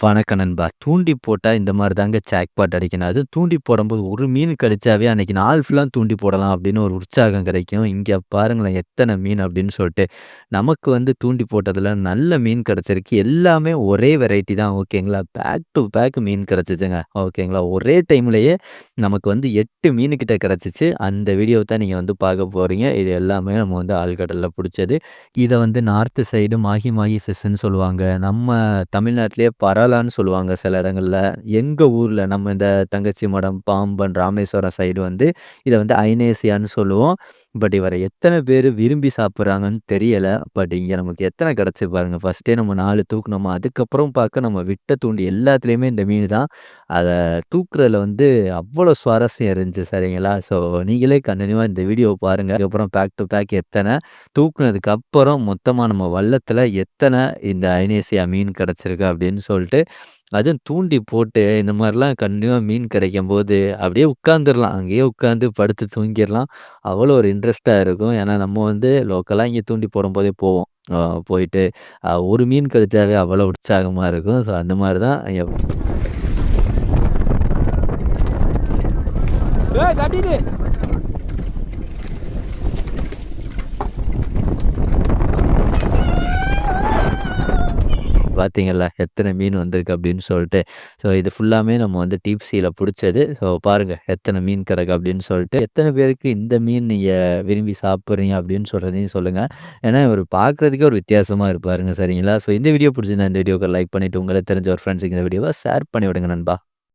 வணக்கம் நண்பா. தூண்டி போட்டால் இந்த மாதிரி தாங்க ஜாக்பாட் அடிக்கணும். அது தூண்டி போடும்போது ஒரு மீன் கிடைச்சாவே அன்னைக்கு நாள் ஃபுல்லாக தூண்டி போடலாம் அப்படின்னு ஒரு உற்சாகம் கிடைக்கும். இங்கே பாருங்களேன் எத்தனை மீன் அப்படின்னு சொல்லிட்டு. நமக்கு வந்து தூண்டி போட்டதில் நல்ல மீன் கிடைச்சிருக்கு. எல்லாமே ஒரே வெரைட்டி தான் ஓகேங்களா. பேக் டு பேக் மீன் கிடச்சிச்சுங்க ஓகேங்களா. ஒரே டைம்லேயே நமக்கு வந்து எட்டு மீன் கிட்ட கிடச்சிச்சு அந்த வீடியோவை தான் நீங்கள் வந்து பார்க்க போகிறீங்க இது எல்லாமே நம்ம வந்து ஆழ்கடலில் பிடிச்சது இதை வந்து நார்த்து சைடு மாஹி மாகி ஃபிஷ்ன்னு சொல்லுவாங்க. நம்ம தமிழ்நாட்டிலேயே பரலான்னு சொல்லுவாங்க சில இடங்களில் எங்கள் ஊரில் நம்ம இந்த தங்கச்சி மடம், பாம்பன், ராமேஸ்வரம் சைடு வந்து இதை வந்து ஐனேசியான்னு சொல்லுவோம். பட் இவர எத்தனை பேர் விரும்பி சாப்பிட்றாங்கன்னு தெரியலை பட் இங்கே நமக்கு எத்தனை கிடச்சி பாருங்க. ஃபஸ்ட்டே நம்ம நாலு தூக்குனோமா, அதுக்கப்புறம் பார்க்க நம்ம விட்ட தூண்டி எல்லாத்துலேயுமே இந்த மீன் தான். அதை தூக்குறதுல வந்து அவ்வளோ சுவாரஸ்யம் இருந்துச்சு சரிங்களா. ஸோ நீங்களே கண்டினியூவாக இந்த வீடியோ பாருங்க. அதுக்கப்புறம் பேக் டு பேக் எத்தனை தூக்குனதுக்கு அப்புறம் நம்ம வல்லத்தில் எத்தனை இந்த ஐனேசியா மீன் கிடச்சிருக்கு அப்படின்னு சொல்லிட்டு, அதுவும் தூண்டி போட்டு இந்த மாதிரிலாம் கண்டிப்பாக மீன் கிடைக்கும் போது அப்படியே உட்காந்துடலாம் அங்கேயே உட்காந்து படுத்து தூங்கிடலாம் அவ்வளோ ஒரு இன்ட்ரெஸ்ட்டாக இருக்கும். ஏன்னா நம்ம வந்து லோக்கலாக இங்கே தூண்டி போடும்போதே போவோம். போயிட்டு ஒரு மீன் கிடைச்சாவே அவ்வளோ உற்சாகமாக இருக்கும். ஸோ அந்த மாதிரி தான் எப் பார்த்தீங்களா எத்தனை மீன் வந்திருக்கு அப்படின்னு சொல்லிட்டு. ஸோ இது ஃபுல்லாமே நம்ம வந்து டிப்சியில் பிடிச்சது ஸோ பாருங்கள் எத்தனை மீன் கிடக்கு அப்படின்னு சொல்லிட்டு. எத்தனை பேருக்கு இந்த மீன் நீங்கள் விரும்பி சாப்பிட்றீங்க அப்படின்னு சொல்கிறதையும் சொல்லுங்கள் ஏன்னா இவர் பார்க்குறதுக்கே ஒரு வித்தியாசமாக இருப்பாருங்க சரிங்களா. ஸோ இந்த வீடியோ பிடிச்சிருந்தா இந்த வீடியோக்கு லைக் பண்ணிட்டு உங்களை தெரிஞ்ச ஒரு ஃப்ரெண்ட்ஸுக்கு இந்த வீடியோவை ஷேர் பண்ணி விடுங்க நண்பா.